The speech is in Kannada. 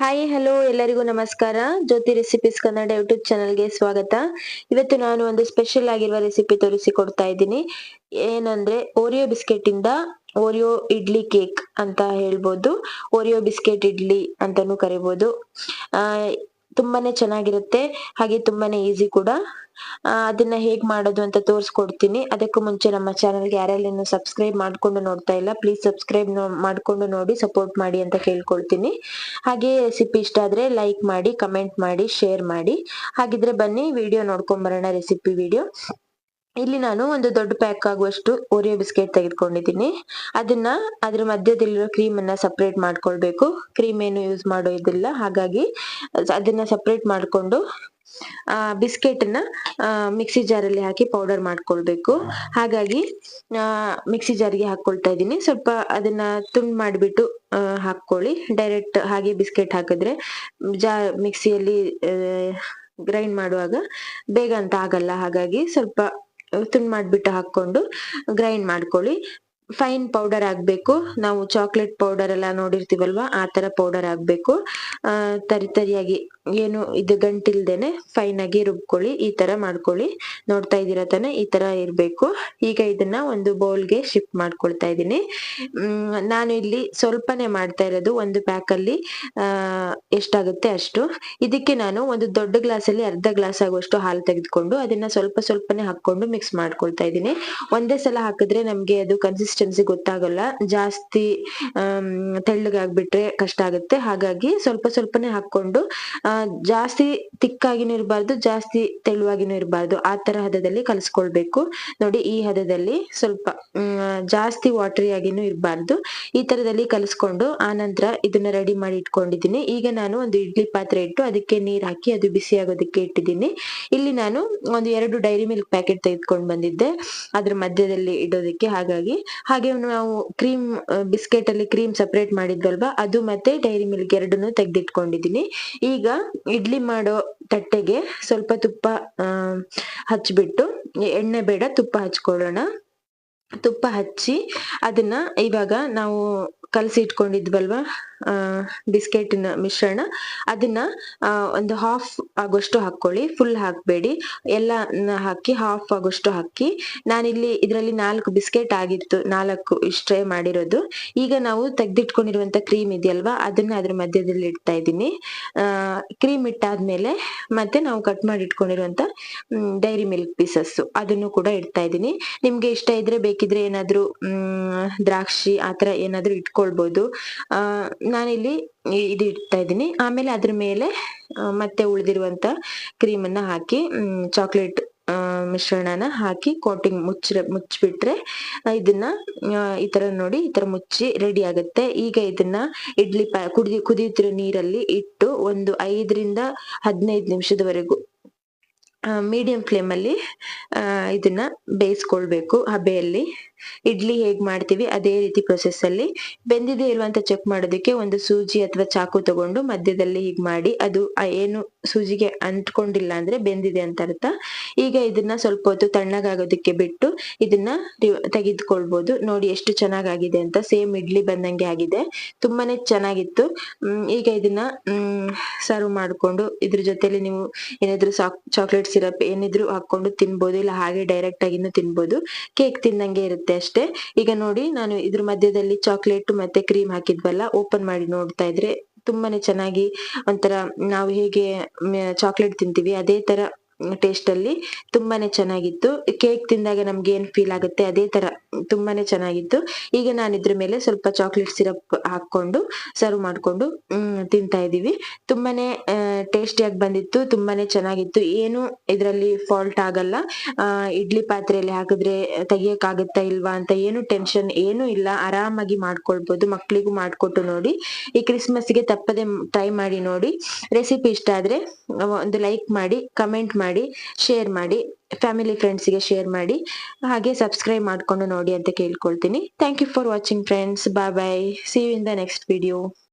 ಹಾಯ್ ಹಲೋ ಎಲ್ಲರಿಗೂ ನಮಸ್ಕಾರ. ಜ್ಯೋತಿ ರೆಸಿಪೀಸ್ ಕನ್ನಡ ಯೂಟ್ಯೂಬ್ ಚಾನಲ್ಗೆ ಸ್ವಾಗತ. ಇವತ್ತು ನಾನು ಒಂದು ಸ್ಪೆಷಲ್ ಆಗಿರುವ ರೆಸಿಪಿ ತೋರಿಸಿಕೊಡ್ತಾ ಇದ್ದೀನಿ. ಏನಂದ್ರೆ ಓರಿಯೋ ಬಿಸ್ಕೆಟ್ ಇಂದ ಓರಿಯೋ ಇಡ್ಲಿ ಕೇಕ್ ಅಂತ ಹೇಳ್ಬೋದು. ಓರಿಯೋ ಬಿಸ್ಕೆಟ್ ಇಡ್ಲಿ ಅಂತಾನೂ ಆ ತುಂಬಾನೇ ಚೆನ್ನಾಗಿರುತ್ತೆ. ಹಾಗೆ ತುಂಬಾನೇ ಈಸಿ ಕೂಡ. ಅದನ್ನ ಹೇಗ್ ಮಾಡೋದು ಅಂತ ತೋರಿಸ್ಕೊಡ್ತೀನಿ. ಅದಕ್ಕೂ ಮುಂಚೆ ನಮ್ಮ ಚಾನಲ್ಗೆ ಯಾರೆಲ್ಲ ಸಬ್ಸ್ಕ್ರೈಬ್ ಮಾಡ್ಕೊಂಡು ನೋಡ್ತಾ ಇಲ್ಲ ಪ್ಲೀಸ್ ಸಬ್ಸ್ಕ್ರೈಬ್ ಮಾಡ್ಕೊಂಡು ನೋಡಿ ಸಪೋರ್ಟ್ ಮಾಡಿ ಅಂತ ಕೇಳ್ಕೊಳ್ತೀನಿ ಹಾಗೆ ರೆಸಿಪಿ ಇಷ್ಟ ಆದ್ರೆ ಲೈಕ್ ಮಾಡಿ ಕಮೆಂಟ್ ಮಾಡಿ ಶೇರ್ ಮಾಡಿ. ಹಾಗಿದ್ರೆ ಬನ್ನಿ ವಿಡಿಯೋ ನೋಡ್ಕೊಂಡ್ ಬರೋಣ ರೆಸಿಪಿ ವಿಡಿಯೋ ಇಲ್ಲಿ ನಾನು ಒಂದು ದೊಡ್ಡ ಪ್ಯಾಕ್ ಆಗುವಷ್ಟು ಓರಿಯೋ ಬಿಸ್ಕೆಟ್ ತೆಗೆದುಕೊಂಡಿದ್ದೀನಿ. ಅದನ್ನ ಅದ್ರ ಮಧ್ಯದಲ್ಲಿರೋ ಕ್ರೀಮ್ ಅನ್ನ ಸಪ್ರೇಟ್ ಮಾಡ್ಕೊಳ್ಬೇಕು. ಕ್ರೀಮ್ ಏನು ಯೂಸ್ ಮಾಡೋ ಇದಿಲ್ಲ ಹಾಗಾಗಿ ಅದನ್ನ ಸಪ್ರೇಟ್ ಮಾಡ್ಕೊಂಡು ಬಿಸ್ಕೆಟ್ ಅನ್ನ ಮಿಕ್ಸಿ ಜಾರಲ್ಲಿ ಹಾಕಿ ಪೌಡರ್ ಮಾಡ್ಕೊಳ್ಬೇಕು. ಹಾಗಾಗಿ ಮಿಕ್ಸಿ ಜಾರಿಗೆ ಹಾಕೊಳ್ತಾ ಇದ್ದೀನಿ. ಸ್ವಲ್ಪ ಅದನ್ನ ತುಂಡ್ ಮಾಡಿಬಿಟ್ಟು ಹಾಕೊಳ್ಳಿ ಡೈರೆಕ್ಟ್ ಹಾಗೆ ಬಿಸ್ಕೆಟ್ ಹಾಕಿದ್ರೆ ಜಾ ಮಿಕ್ಸಿಯಲ್ಲಿ ಗ್ರೈಂಡ್ ಮಾಡುವಾಗ ಬೇಗ ಅಂತ ಆಗಲ್ಲ. ಹಾಗಾಗಿ ಸ್ವಲ್ಪ ತುಂಡ್ ಮಾಡ್ಬಿಟ್ಟು ಹಾಕೊಂಡು ಗ್ರೈಂಡ್ ಮಾಡ್ಕೊಳ್ಳಿ. ಫೈನ್ ಪೌಡರ್ ಆಗ್ಬೇಕು. ನಾವು ಚಾಕ್ಲೇಟ್ ಪೌಡರ್ ಎಲ್ಲ ನೋಡಿರ್ತೀವಲ್ವಾ? ಆ ತರ ಪೌಡರ್ ಆಗ್ಬೇಕು. ತರಿ ತರಿಯಾಗಿ ಏನು ಇದು ಗಂಟಿಲ್ದೇನೆ ಫೈನ್ ಆಗಿ ರುಬ್ಕೊಳ್ಳಿ, ಈ ತರ ಮಾಡ್ಕೊಳ್ಳಿ. ನೋಡ್ತಾ ಇದೀರ ತಾನೆ? ಈ ತರ ಇರ್ಬೇಕು. ಈಗ ಇದನ್ನ ಒಂದು ಬೌಲ್ಗೆ ಶಿಫ್ಟ್ ಮಾಡ್ಕೊಳ್ತಾ ಇದ್ದೀನಿ. ನಾನು ಇಲ್ಲಿ ಸ್ವಲ್ಪನೇ ಮಾಡ್ತಾ ಇರೋದು ಒಂದು ಪ್ಯಾಕ್ ಅಲ್ಲಿ ಎಷ್ಟಾಗುತ್ತೆ ಅಷ್ಟು. ಇದಕ್ಕೆ ನಾನು ಒಂದು ದೊಡ್ಡ ಗ್ಲಾಸ್ ಅಲ್ಲಿ ಅರ್ಧ ಗ್ಲಾಸ್ ಆಗುವಷ್ಟು ಹಾಲು ತೆಗೆದುಕೊಂಡು ಅದನ್ನ ಸ್ವಲ್ಪ ಸ್ವಲ್ಪನೇ ಹಾಕೊಂಡು ಮಿಕ್ಸ್ ಮಾಡ್ಕೊಳ್ತಾ ಇದ್ದೀನಿ. ಒಂದೇ ಸಲ ಹಾಕಿದ್ರೆ ನಮ್ಗೆ ಅದು ಕನ್ಸಿಸ್ಟೆನ್ಸಿ ಗೊತ್ತಾಗಲ್ಲ. ಜಾಸ್ತಿ ತೆಳ್ಳಗಾಗ್ಬಿಟ್ರೆ ಕಷ್ಟ ಆಗುತ್ತೆ. ಹಾಗಾಗಿ ಸ್ವಲ್ಪ ಸ್ವಲ್ಪನೇ ಹಾಕೊಂಡು ಜಾಸ್ತಿ ತಿಕ್ಕಾಗಿನೂ ಇರಬಾರ್ದು, ಜಾಸ್ತಿ ತೆಳುವಾಗಿನೂ ಇರಬಾರ್ದು. ಆ ತರ ಹದದಲ್ಲಿ ಕಲಿಸ್ಕೊಳ್ಬೇಕು. ನೋಡಿ, ಈ ಹದದಲ್ಲಿ ಸ್ವಲ್ಪ ಜಾಸ್ತಿ ವಾಟರಿ ಆಗಿನೂ ಇರಬಾರ್ದು. ಈ ತರದಲ್ಲಿ ಕಲಿಸ್ಕೊಂಡು ಆ ನಂತರ ಇದನ್ನ ರೆಡಿ ಮಾಡಿ ಇಟ್ಕೊಂಡಿದ್ದೀನಿ. ಈಗ ನಾನು ಒಂದು ಇಡ್ಲಿ ಪಾತ್ರೆ ಇಟ್ಟು ಅದಕ್ಕೆ ನೀರ್ ಹಾಕಿ ಅದು ಬಿಸಿ ಆಗೋದಕ್ಕೆ ಇಟ್ಟಿದ್ದೀನಿ. ಇಲ್ಲಿ ನಾನು ಒಂದು ಎರಡು ಡೈರಿ ಮಿಲ್ಕ್ ಪ್ಯಾಕೆಟ್ ತೆಗೆದುಕೊಂಡು ಬಂದಿದ್ದೆ. ಅದ್ರ ಮಧ್ಯದಲ್ಲಿ ಇಡೋದಕ್ಕೆ ಹಾಗಾಗಿ. ಹಾಗೆ ನಾವು ಕ್ರೀಮ್ ಬಿಸ್ಕೆಟ್ ಅಲ್ಲಿ ಕ್ರೀಮ್ ಸಪರೇಟ್ ಮಾಡಿದ್ವಲ್ವಾ, ಅದು ಮತ್ತೆ ಡೈರಿ ಮಿಲ್ಕ್ ಎರಡನ್ನು ತೆಗೆದಿಟ್ಕೊಂಡಿದ್ದೀನಿ. ಈಗ ಇಡ್ಲಿ ಮಾಡೋ ತಟ್ಟೆಗೆ ಸ್ವಲ್ಪ ತುಪ್ಪ ಹಚ್ಬಿಟ್ಟು, ಎಣ್ಣೆ ಬೇಡ, ತುಪ್ಪ ಹಚ್ಕೊಳ್ಳೋಣ. ತುಪ್ಪ ಹಚ್ಚಿ ಅದನ್ನ ಇವಾಗ ನಾವು ಕಲಸಿ ಇಟ್ಕೊಂಡಿದ್ವಲ್ವಾ ಬಿಸ್ಕೆಟಿನ ಮಿಶ್ರಣ. ಅದನ್ನ ಒಂದು ಹಾಫ್ ಆಗೋಷ್ಟು ಹಾಕೊಳ್ಳಿ ಫುಲ್ ಹಾಕ್ಬೇಡಿ. ಎಲ್ಲ ಹಾಕಿ ಹಾಫ್ ಆಗೋಷ್ಟು ಹಾಕಿ. ನಾನಿಲ್ಲಿ ಇದರಲ್ಲಿ ನಾಲ್ಕು ಬಿಸ್ಕೆಟ್ ಆಗಿತ್ತು. ನಾಲ್ಕು ಇಷ್ಟೇ ಮಾಡಿರೋದು. ಈಗ ನಾವು ತೆಗೆದಿಟ್ಕೊಂಡಿರುವಂತ ಕ್ರೀಮ್ ಇದೆಯಲ್ವಾ, ಅದನ್ನ ಅದ್ರ ಮಧ್ಯದಲ್ಲಿ ಇಡ್ತಾ ಇದ್ದೀನಿ. ಕ್ರೀಮ್ ಇಟ್ಟಾದ್ಮೇಲೆ ಮತ್ತೆ ನಾವು ಕಟ್ ಮಾಡಿ ಇಟ್ಕೊಂಡಿರುವಂತ ಡೈರಿ ಮಿಲ್ಕ್ ಪೀಸಸ್ ಅದನ್ನು ಕೂಡ ಇಡ್ತಾ ಇದ್ದೀನಿ. ನಿಮ್ಗೆ ಇಷ್ಟ ಇದ್ರೆ ಬೇಕಿದ್ರೆ ಏನಾದ್ರೂ ದ್ರಾಕ್ಷಿ ಆತರ ಏನಾದ್ರೂ ಇಟ್ಕೊಳ್ಬಹುದು ನಾನಿಲ್ಲಿ ಇದು ಇಡ್ತಾ ಇದ್ದೀನಿ. ಆಮೇಲೆ ಅದ್ರ ಮೇಲೆ ಮತ್ತೆ ಉಳಿದಿರುವಂತ ಕ್ರೀಮ್ ಅನ್ನ ಹಾಕಿ ಚಾಕ್ಲೇಟ್ ಮಿಶ್ರಣನ ಹಾಕಿ ಕೋಟಿಂಗ್ ಮುಚ್ಚ ಮುಚ್ಚಿಬಿಟ್ರೆ ಇದನ್ನ ಈ ತರ ನೋಡಿ ಈ ತರ ಮುಚ್ಚಿ ರೆಡಿ ಆಗುತ್ತೆ. ಈಗ ಇದನ್ನ ಇಡ್ಲಿ ಪಾ ಕುದಿ ಕುದಿಯುತ್ತಿರೋ ನೀರಲ್ಲಿ ಇಟ್ಟು ಒಂದು ಐದರಿಂದ ಹದಿನೈದು ನಿಮಿಷದವರೆಗೂ ಮೀಡಿಯಂ ಫ್ಲೇಮ್ ಅಲ್ಲಿ ಆ, ಇದನ್ನ ಬೇಯಿಸ್ಕೊಳ್ಬೇಕು. ಹಬೆಯಲ್ಲಿ. ಇಡ್ಲಿ ಹೇಗ್ ಮಾಡ್ತೀವಿ ಅದೇ ರೀತಿ ಪ್ರೊಸೆಸ್ ಅಲ್ಲಿ. ಬೆಂದಿದೆ ಇರುವಂತ ಚೆಕ್ ಮಾಡೋದಕ್ಕೆ ಒಂದು ಸೂಜಿ ಅಥವಾ ಚಾಕು ತಗೊಂಡು ಮಧ್ಯದಲ್ಲಿ ಹೀಗ್ ಮಾಡಿ ಅದು ಏನು ಸೂಜಿಗೆ ಅಂಟ್ಕೊಂಡಿಲ್ಲ ಅಂದ್ರೆ ಬೆಂದಿದೆ ಅಂತ ಅರ್ಥ. ಈಗ ಇದನ್ನ ಸ್ವಲ್ಪ ಹೊತ್ತು ತಣ್ಣಗಾಗೋದಕ್ಕೆ ಬಿಟ್ಟು ಇದನ್ನ ತೆಗೆದುಕೊಳ್ಬಹುದು ನೋಡಿ ಎಷ್ಟು ಚೆನ್ನಾಗಾಗಿದೆ ಅಂತ. ಸೇಮ್ ಇಡ್ಲಿ ಬಂದಂಗೆ ಆಗಿದೆ. ತುಂಬಾನೇ ಚೆನ್ನಾಗಿತ್ತು. ಈಗ ಇದನ್ನ ಸರ್ವ್ ಮಾಡ್ಕೊಂಡು ಇದ್ರ ಜೊತೆಲಿ ನೀವು ಏನಾದ್ರು ಚಾಕ್ಲೇಟ್ ಸಿರಪ್ ಏನಿದ್ರು ಹಾಕೊಂಡು ತಿನ್ಬೋದು. ಇಲ್ಲ ಹಾಗೆ ಡೈರೆಕ್ಟ್ ಆಗಿನೂ ತಿನ್ಬೋದು. ಕೇಕ್ ತಿಂದಂಗೆ ಇರುತ್ತೆ. ಅಷ್ಟೇ. ಈಗ ನೋಡಿ, ನಾನು ಇದ್ರ ಮಧ್ಯದಲ್ಲಿ ಚಾಕ್ಲೇಟ್ ಮತ್ತೆ ಕ್ರೀಮ್ ಹಾಕಿದ್ವಲ್ಲ ಓಪನ್ ಮಾಡಿ ನೋಡ್ತಾ ಇದ್ರೆ ತುಂಬಾನೇ ಚೆನ್ನಾಗಿ ಒಂಥರ ನಾವು ಹೇಗೆ ಚಾಕ್ಲೇಟ್ ತಿಂತೀವಿ, ಅದೇ ತರ ಟೇಸ್ಟ್ ಅಲ್ಲಿ ತುಂಬಾನೇ ಚೆನ್ನಾಗಿತ್ತು. ಕೇಕ್ ತಿಂದಾಗ ನಮ್ಗೆ ಏನ್ ಫೀಲ್ ಆಗುತ್ತೆ ಅದೇ ತರ ತುಂಬಾನೇ ಚೆನ್ನಾಗಿತ್ತು. ಈಗ ನಾನು ಇದ್ರ ಮೇಲೆ ಸ್ವಲ್ಪ ಚಾಕ್ಲೇಟ್ ಸಿರಪ್ ಹಾಕೊಂಡು ಸರ್ವ್ ಮಾಡ್ಕೊಂಡು ತಿಂತಾ ಇದೀವಿ ತುಂಬಾನೇ ಟೇಸ್ಟಿಯಾಗಿ ಬಂದಿತ್ತು, ತುಂಬಾನೇ ಚೆನ್ನಾಗಿತ್ತು. ಏನು ಇದರಲ್ಲಿ ಫಾಲ್ಟ್ ಆಗಲ್ಲ. ಇಡ್ಲಿ ಪಾತ್ರೆಯಲ್ಲಿ ಹಾಕಿದ್ರೆ ತೆಗಿಯಕ್ ಆಗುತ್ತಾ ಇಲ್ವಾ ಅಂತ ಏನು ಟೆನ್ಷನ್ ಏನು ಇಲ್ಲ. ಆರಾಮಾಗಿ ಮಾಡ್ಕೊಳ್ಬಹುದು ಮಕ್ಳಿಗೂ ಮಾಡ್ಕೊಟ್ಟು ನೋಡಿ. ಈ ಕ್ರಿಸ್ಮಸ್ಗೆ ತಪ್ಪದೆ ಟ್ರೈ ಮಾಡಿ ನೋಡಿ. ರೆಸಿಪಿ ಇಷ್ಟ ಆದ್ರೆ ಒಂದು ಲೈಕ್ ಮಾಡಿ ಕಮೆಂಟ್ ಮಾಡಿ ಶೇರ್ ಮಾಡಿ ಫ್ಯಾಮಿಲಿ ಫ್ರೆಂಡ್ಸ್ಗೆ ಶೇರ್ ಮಾಡಿ, ಹಾಗೆ ಸಬ್ಸ್ಕ್ರೈಬ್ ಮಾಡ್ಕೊಂಡು ನೋಡಿ ಅಂತ ಕೇಳ್ಕೊಳ್ತೀನಿ. Thank you for watching friends bye bye see you in the next video